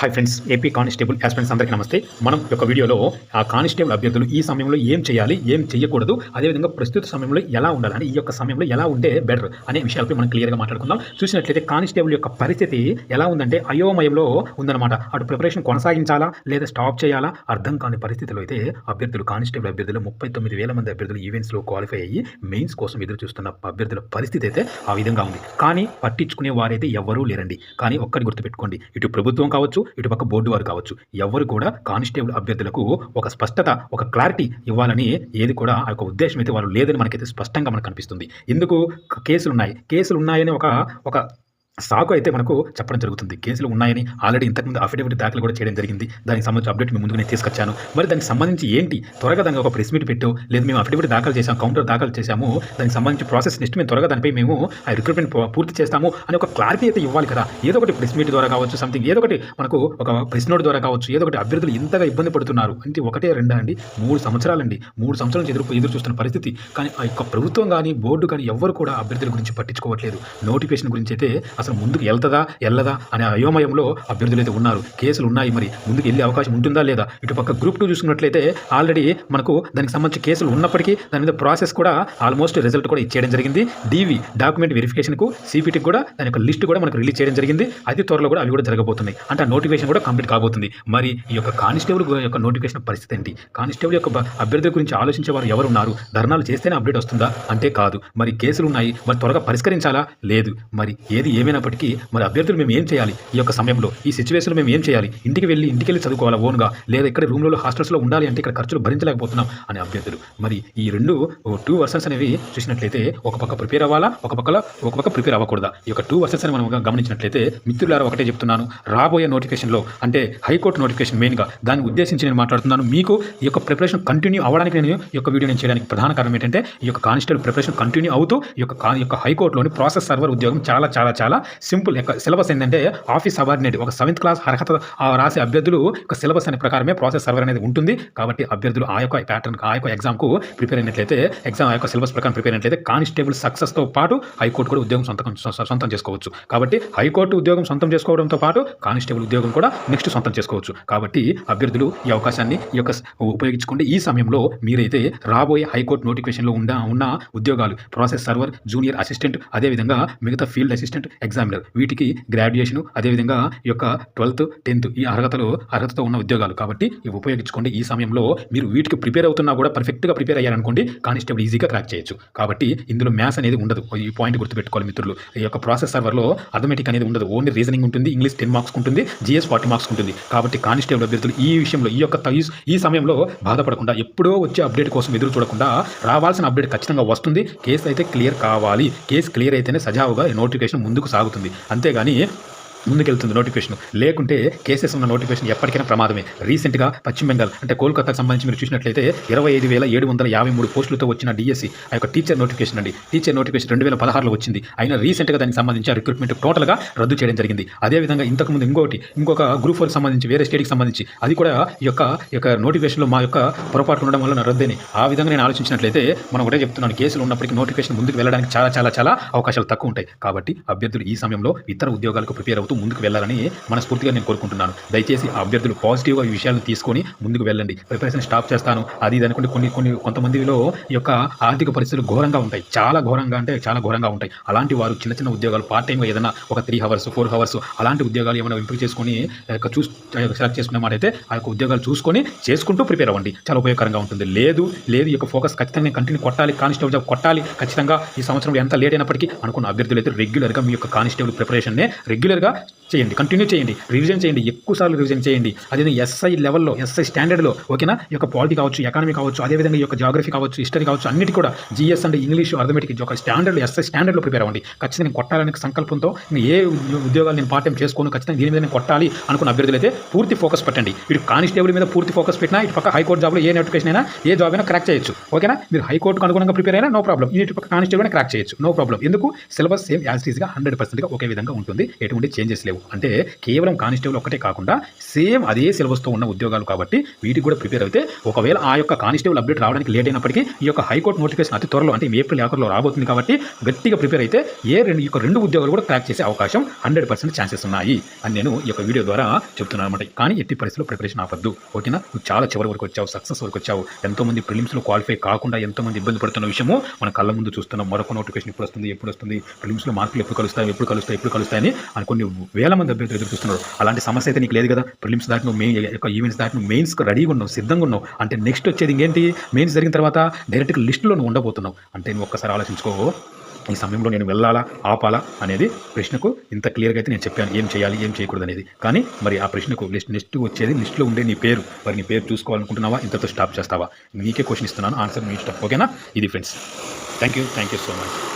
Hi friends AP constable aspirants అందరికీ నమస్తే. మనం యొక్క వీడియోలో ఆ కానిస్టేబుల్ అభ్యర్థులు ఈ సమయంలో ఏం చేయాలి ఏం చేయకూడదు అదేవిధంగా ప్రస్తుత సమయంలో ఎలా ఉండాలి ఈ యొక్క సమయంలో ఎలా ఉంటే బెటర్ అనే విషయాలపై మనం క్లియర్గా మాట్లాడుకుందాం. చూసినట్లయితే కానిస్టేబుల్ యొక్క పరిస్థితి ఎలా ఉందంటే అయోమయంలో ఉందన్నమాట. అటు ప్రిపరేషన్ కొనసాగించాలా లేదా స్టాప్ చేయాలా అర్థం కాని పరిస్థితిలో అయితే అభ్యర్థులు కానిస్టేబుల్ అభ్యర్థులు ముప్పై తొమ్మిది వేల మంది అభ్యర్థులు ఈవెంట్స్లో క్వాలిఫై అయ్యి మెయిన్స్ కోసం ఎదురు చూస్తున్న అభ్యర్థుల పరిస్థితి అయితే ఆ విధంగా ఉంది. కానీ పట్టించుకునే వారైతే ఎవరూ లేరండి. కానీ ఒక్కటి గుర్తుపెట్టుకోండి. ఇటు ప్రభుత్వం కావచ్చు ఇటు పక్క బోర్డు వారు కావచ్చు. ఎవరు కూడా కానిస్టేబుల్ అభ్యర్థులకు ఒక స్పష్టత ఒక క్లారిటీ ఇవ్వాలని ఏది కూడా ఆ యొక్క ఉద్దేశం అయితే వాళ్ళు లేదని మనకైతే స్పష్టంగా మనకు కనిపిస్తుంది. ఎందుకు కేసులు ఉన్నాయి కేసులు ఉన్నాయని ఒక ఒక సాకు అయితే మనకు చెప్పడం జరుగుతుంది. కేసులు ఉన్నాయని ఆల్రెడీ ఇంతకుముందు అఫిడవిట్ దాఖలు కూడా చేయడం జరిగింది. దానికి సంబంధించి అప్డేట్ మేము ముందుగానే తీసుకొచ్చాను. మరి దానికి సంబంధించి ఏంటి? త్వరగా దానికి ఒక ప్రెస్ మీట్ పెట్టు. లేదు మేము అఫిడవిట్ దాఖలు చేసాము కౌంటర్ దాఖలు చేశాము. దానికి సంబంధించి ప్రాసెస్ నెక్స్ట్ మేము త్వరగా దానిపై మేము ఆ రిక్రూట్మెంట్ పూర్తి చేస్తాము అని ఒక క్లారిటీ అయితే ఇవ్వాలి కదా. ఏదో ఒకటి ప్రెస్ మీట్ ద్వారా కావచ్చు సంథింగ్ ఏదో ఒకటి మనకు ఒక ప్రెస్ నోట్ ద్వారా కావచ్చు ఏదో ఒకటి అభ్యర్థులు ఇంతగా ఇబ్బంది పడుతున్నారు. అంటే ఒకటే రెండా అండి? మూడు సంవత్సరాలండి. మూడు సంవత్సరాల నుంచి ఎదురు ఎదురు చూస్తున్న పరిస్థితి. కానీ ఆ యొక్క ప్రభుత్వం కానీ బోర్డు కానీ ఎవ్వరు కూడా అభ్యర్థుల గురించి పట్టించుకోవట్లేదు. నోటిఫికేషన్ గురించి అయితే అసలు ముందుకు వెళ్తుందా వెళ్ళదా అనే అయోమయంలో అభ్యర్థులు అయితే ఉన్నారు. కేసులు ఉన్నాయి మరి. ముందుకు వెళ్ళే అవకాశం ఉంటుందా లేదా? ఇటు పక్క గ్రూప్ టూ చూసుకున్నట్లయితే ఆల్రెడీ మనకు దానికి సంబంధించి కేసులు ఉన్నప్పటికీ దాని మీద ప్రాసెస్ కూడా ఆల్మోస్ట్ రిజల్ట్ కూడా ఇచ్చేయడం జరిగింది. డీవీ డాక్యుమెంట్ వెరిఫికేషన్కు సిపిటికి కూడా దాని యొక్క లిస్ట్ కూడా మనకు రిలీజ్ చేయడం జరిగింది. అతి త్వరలో కూడా అవి కూడా జరగబోతున్నాయి. అంటే ఆ నోటిఫికేషన్ కూడా కంప్లీట్ కాబోతుంది. మరి ఈ యొక్క కానిస్టేబుల్ యొక్క నోటిఫికేషన్ పరిస్థితి ఏంటి? కానిస్టేబుల్ యొక్క అభ్యర్థుల గురించి ఆలోచించే వారు ఎవరు ఉన్నారు ధర్నాలు చేస్తేనే అప్డేట్ వస్తుందా? అంటే కాదు. మరి కేసులు ఉన్నాయి. మరి త్వరగా పరిష్కరించాలా? లేదు. మరి ఏది ఏమైనప్పటికీ మరి అభ్యర్థులు మేము ఏం చేయాలి? ఈ యొక్క సమయంలో ఈ సిచ్యువేషన్లో మేము ఏం చేయాలి? ఇంటికి వెళ్ళి ఇంటికి వెళ్ళి చదువుకోవాలా ఓన్గా? లేదా ఇక్కడ రూమ్లలో హాస్టల్స్లో ఉండాలి అంటే ఇక్కడ ఖర్చులు భరించలేకపోతున్నాం అనే అభ్యర్థులు. మరి ఈ రెండు టూ వర్సన్స్ అనేవి చూసినట్లయితే ఒక పక్క ప్రిపేర్ అవ్వాలా? ఒక పక్కల ఒక పక్క ప్రిపేర్ అవ్వకూడదా? ఈ యొక్క టూ వర్సెస్ అని మనం గమనించినట్లయితే మిత్రులారా ఒకటే చెప్తున్నాను. రాబోయే నోటిఫికేషన్లో అంటే హైకోర్టు నోటిఫికేషన్ మెయిన్గా దాన్ని ఉద్దేశించి నేను మాట్లాడుతున్నాను. మీకు ఈ యొక్క ప్రిపరేషన్ కంటిన్యూ అవ్వడానికి నేను ఈ యొక్క వీడియో నేను చేయడానికి ప్రధాన కారణం ఏంటంటే ఈ యొక్క కానిస్టేబుల్ ప్రిపరేషన్ కంటిన్యూ అవుతూ ఈ యొక్క ఈ యొక్క హైకోర్టులోని ప్రాసెస్ సర్వర్ ఉద్యోగం చాలా చాలా చాలా సింపుల్. యొక్క సిలబస్ ఏంటంటే ఆఫీస్ సబార్డినేట్ ఒక సెవెంత్ క్లాస్ అర్హత రాసే అభ్యర్థులు ఒక సిలబస్ అనే ప్రకారమే ప్రాసెస్ సర్వర్ అనేది ఉంటుంది. కాబట్టి అభ్యర్థులు ఆ యొక్క ప్యాటర్న్ ఆ యొక్క ఎగ్జామ్కు ప్రిపేర్ అయినట్లయితే ఎగ్జామ్ ఆ యొక్క సిలబస్ ప్రకారం ప్రిపేర్ అయినట్లయితే కానిస్టేబుల్ సక్సెస్తో పాటు హైకోర్టు కూడా ఉద్యోగం సొంతం సొంతం చేసుకోవచ్చు. కాబట్టి హైకోర్టు ఉద్యోగం సొంతం చేసుకోవడంతో పాటు కానిస్టేబుల్ ఉద్యోగం కూడా నెక్స్ట్ సొంతం చేసుకోవచ్చు. కాబట్టి అభ్యర్థులు ఈ అవకాశాన్ని ఈ యొక్క ఉపయోగించుకుంటే ఈ సమయంలో మీరైతే రాబోయే హైకోర్టు నోటిఫికేషన్లో ఉన్న ఉన్న ఉద్యోగాలు ప్రాసెస్ సర్వర్ జూనియర్ అసిస్టెంట్ అదేవిధంగా మిగతా ఫీల్డ్ అసిస్టెంట్ ఎగ్జామినర్ వీటికి గ్రాడ్యుయేషన్ అదేవిధంగా ఈ యొక్క ట్వెల్త్ టెన్త్ ఈ అర్హతలు అర్హతతో ఉన్న ఉద్యోగాలు కాబట్టి ఇవి ఉపయోగించుకోండి. ఈ సమయంలో మీరు వీటికి ప్రిపేర్ అవుతున్నా కూడా పర్ఫెక్ట్గా ప్రిపేర్ అయ్యారనుకోండి కానిస్టేబుల్ ఈజీగా క్రాక్ చేయొచ్చు. కాబట్టి ఇందులో మ్యాథ్స్ అనేది ఉండదు. ఈ పాయింట్ గుర్తుపెట్టుకోవాలి మిత్రులు. ఈ యొక్క ప్రాసెస్ సర్వర్లో అథమెటిక్ అనేది ఉండదు. ఓన్లీ రీజనింగ్ ఉంటుంది ఇంగ్లీష్ టెన్ మార్క్స్ ఉంటుంది జిఎస్ ఫార్టీ మార్క్స్ ఉంటుంది. కాబట్టి కానిస్టేబుల్ అభ్యర్థులు ఈ విషయంలో ఈ యొక్క ఈ- ఈ సమయంలో బాధపడకుండా ఎప్పుడో వచ్చే అప్డేట్ కోసం ఎదురు చూడకుండా రావాల్సిన అప్డేట్ ఖచ్చితంగా వస్తుంది. కేసు అయితే క్లియర్ కావాలి. కేసు క్లియర్ అయితేనే సజావుగా నోటిఫికేషన్ ముందుకు సాగు సాగుతుంది అంతేగాని ముందుకెళ్తుంది నోటిఫికేషన్ లేకుంటే కేసెస్ ఉన్న నోటిఫికేషన్ ఎప్పటికైనా ప్రమాదమే. రీసెంట్గా పశ్చిమ బెంగాల్ అంటే కోల్కతాకు సంబంధించి మీరు చూసినట్లయితే ఇరవై ఐదు వేల ఏడు వందల యాభై మూడు పోస్టులతో వచ్చిన డిఎస్సి ఆ యొక్క టీచర్ నోటిఫికేషన్ అండి. టీచర్ నోటిఫికేషన్ రెండు వేల పదహారులో వచ్చింది. అయినా రీసెంట్గా దానికి సంబంధించి ఆ రిక్రూట్మెంట్ టోటల్గా రద్దు చేయడం జరిగింది. అదేవిధంగా ఇంతకుముందు ఇంకోటి ఇంకొక గ్రూప్ ఫోర్కి సంబంధించి వేరే స్టేట్కి సంబంధించి అది కూడా ఈ యొక్క ఈ యొక్క నోటిఫికేషన్లో మా యొక్క పొరపాటు ఉండడం వల్ల రద్దని ఆ విధంగా నేను ఆలోచించినట్లయితే మనం ఒకటే చెప్తున్నాను కేసులు ఉన్నప్పటికీ నోటిఫికేషన్ ముందుకు వెళ్ళడానికి చాలా చాలా చాలా అవకాశాలు తక్కువ ఉంటాయి. కాబట్టి అభ్యర్థులు ఈ సమయంలో ఇతర ఉద్యోగాలకు ప్రిపేర్ అవుతూ ముందుకు వెళ్ళాలని మనస్ఫూర్తిగా నేను కోరుకుంటున్నాను. దయచేసి అభ్యర్థులు పాజిటివ్గా ఈ విషయాలను తీసుకొని ముందుకు వెళ్ళండి. ప్రిపరేషన్ స్టాప్ చేస్తాను. అది ఇది అనుకుంటే కొన్ని కొన్ని కొంతమందిలో యొక్క ఆర్థిక పరిస్థితులు ఘోరంగా ఉంటాయి. చాలా ఘోరంగా అంటే చాలా ఘోరంగా ఉంటాయి. అలాంటి వారు చిన్న చిన్న ఉద్యోగాలు పార్ట్ టైంగా ఏదైనా ఒక త్రీ అవర్స్ ఫోర్ అవర్స్ అలాంటి ఉద్యోగాలు ఏమైనా ఇంప్రూవ్ చేసుకొని ఆ చూస్ సెలెక్ట్ చేసుకునే మాట అయితే ఆ యొక్క ఉద్యోగాలు చూసుకొని చేసుకుంటూ ప్రిపేర్ అవ్వండి. చాలా ఉపయోగకరంగా ఉంటుంది. లేదు లేదు ఈ యొక్క ఫోకస్ ఖచ్చితంగా నేను కంటిన్యూ కొట్టాలి కానిస్టేబుల్ జాబ్ కొట్టాలి ఖచ్చితంగా ఈ సంవత్సరం ఎంత లేట్ అయినప్పటికీ అనుకున్న అభ్యర్థులు అయితే రెగ్యులర్గా మీ యొక్క కానిస్టేబుల్ ప్రిపరేషన్నే రెగ్యులర్గా that. చేయండి కంటిన్యూ చేయండి రివిజన్ చేయండి ఎక్కువ సార్లు రివిజన్ చేయండి అదే ఎస్ఐ లెవెల్లో ఎస్ఐ స్టాండర్డ్లో ఓకేనా ఈ యొక్క పాలిటీ కావచ్చు ఎకానమీ కావచ్చు అదేవిధంగా ఈ యొక్క జాగ్రఫీ కావచ్చు హిస్టరీ కావచ్చు అన్నిటి కూడా జిఎస్ అండ్ ఇంగ్లీష్ అర్థమెటిక్ ఒక స్టాండర్డ్ ఎస్ఐ స్టాండర్డ్లో ప్రిపేర్ అవ్వండి. ఖచ్చితంగా కొట్టాలనే సంకల్పంతో ఏ ఉద్యోగాలు నేను పార్ట్ టైం చేసుకోను ఖచ్చితంగా దీని మీద నేను కొట్టాలి అనుకున్న అభ్యర్థులు అయితే పూర్తి ఫోకస్ పెట్టండి. ఇటు కానిస్టేబుల్ మీద పూర్తి ఫోకస్ పెట్టినా ఇటు పక్క హైకోర్టు జాబ్లో ఏ నోటిఫికేషన్ అయినా ఏ జాబ్ అయినా క్రాక్ చేయొచ్చు. ఓకేనా మీరు హైకోర్టుకు అనుగుణంగా ప్రిపేర్ అయినా నో ప్రాబ్లం ఇటు పక్క కానిస్టేబుల్ క్రాక్ చేయొచ్చు. నో ప్రాబ్లం ఎందుకు? సిలబస్ సేమ్ యాజ్ ఈజ్గా హండ్రెడ్ పర్సెంట్గా ఒకే విధంగా ఉంటుంది. ఎటువంటి చేంజెస్ లేవు. లేవు. అంటే కేవలం కానిస్టేబుల్ ఒక్కటే కాకుండా సేమ్ అదే సిలబస్తో ఉన్న ఉద్యోగాలు కాబట్టి వీటికి కూడా ప్రిపేర్ అయితే ఒకవేళ ఆ యొక్క కానిస్టేబుల్ అప్డేట్ రావడానికి లేట్ అయినప్పటికీ ఈ యొక్క హైకోర్టు నోటిఫికేషన్ అతి త్వరలో అంటే ఏప్రిల్ ఆఖరిలో రాబోతుంది కాబట్టి గట్టిగా ప్రిపేర్ అయితే ఏ రెండు యొక్క రెండు ఉద్యోగాలు కూడా క్రాక్ చేసే అవకాశం హండ్రెడ్ పర్సెంట్ ఛాన్సెస్ ఉన్నాయి అని నేను ఈ యొక్క వీడియో ద్వారా చెప్తున్నాను అనమాట కానీ ఎట్టి పరిస్థితుల్లో ప్రిపరేషన్ ఆపద్దు. ఓకేనా? నువ్వు చాలా చివరి వరకు వచ్చావు సక్సెస్ వరకు వచ్చావు. ఎంతోమంది ప్రిలిమ్స్లో క్వాలిఫై కాకుండా ఎంతోమంది ఇబ్బంది పడుతున్న విషయము మన కళ్ళ ముందు చూస్తున్నాం. మరొక నోటిఫికేషన్ ఎప్పుడు వస్తుంది ఎప్పుడు వస్తుంది ప్రిలిమ్స్లో మార్కులు ఎప్పుడు కలుస్తాయి ఎప్పుడు కలుస్తాయి ఎప్పుడు కలుస్తాయని అని కొన్ని వేల మంది అభ్యర్థులు ఎదురు చూస్తున్నారు అలాంటి సమస్య అయితే నీకు లేదు కదా? ప్రిలిమ్స్ దాటి నువ్వు మెయిన్ యొక్క ఈవెంట్స్ దాటి నువ్వు మెయిన్స్కి రెడీగా ఉన్నావు సిద్ధంగా ఉన్నావు. అంటే నెక్స్ట్ వచ్చేది ఇంకేంటి? మెయిన్స్ జరిగిన తర్వాత డైరెక్ట్గా లిస్టులో నువ్వు ఉండబోతున్నావు. అంటే నువ్వు ఒక్కసారి ఆలోచించుకో. ఈ సమయంలో నేను వెళ్ళాలా ఆపాలా అనేది ప్రశ్నకు ఇంత క్లియర్గా అయితే నేను చెప్పాను. ఏం చేయాలి ఏం చేయకూడదు అనేది. కానీ మరి ఆ ప్రశ్నకు లిస్ట్ నెక్స్ట్ వచ్చేది లిస్ట్లో ఉండే నీ పేరు. మరి నీ పేరు చూసుకోవాలనుకుంటున్నావా? ఇంతతో స్టాప్ చేస్తావా? నీకే క్వశ్చన్ ఇస్తున్నాను. ఆన్సర్ మీ ఇష్టం. ఓకేనా? ఇది friends. Thank you. Thank you so much.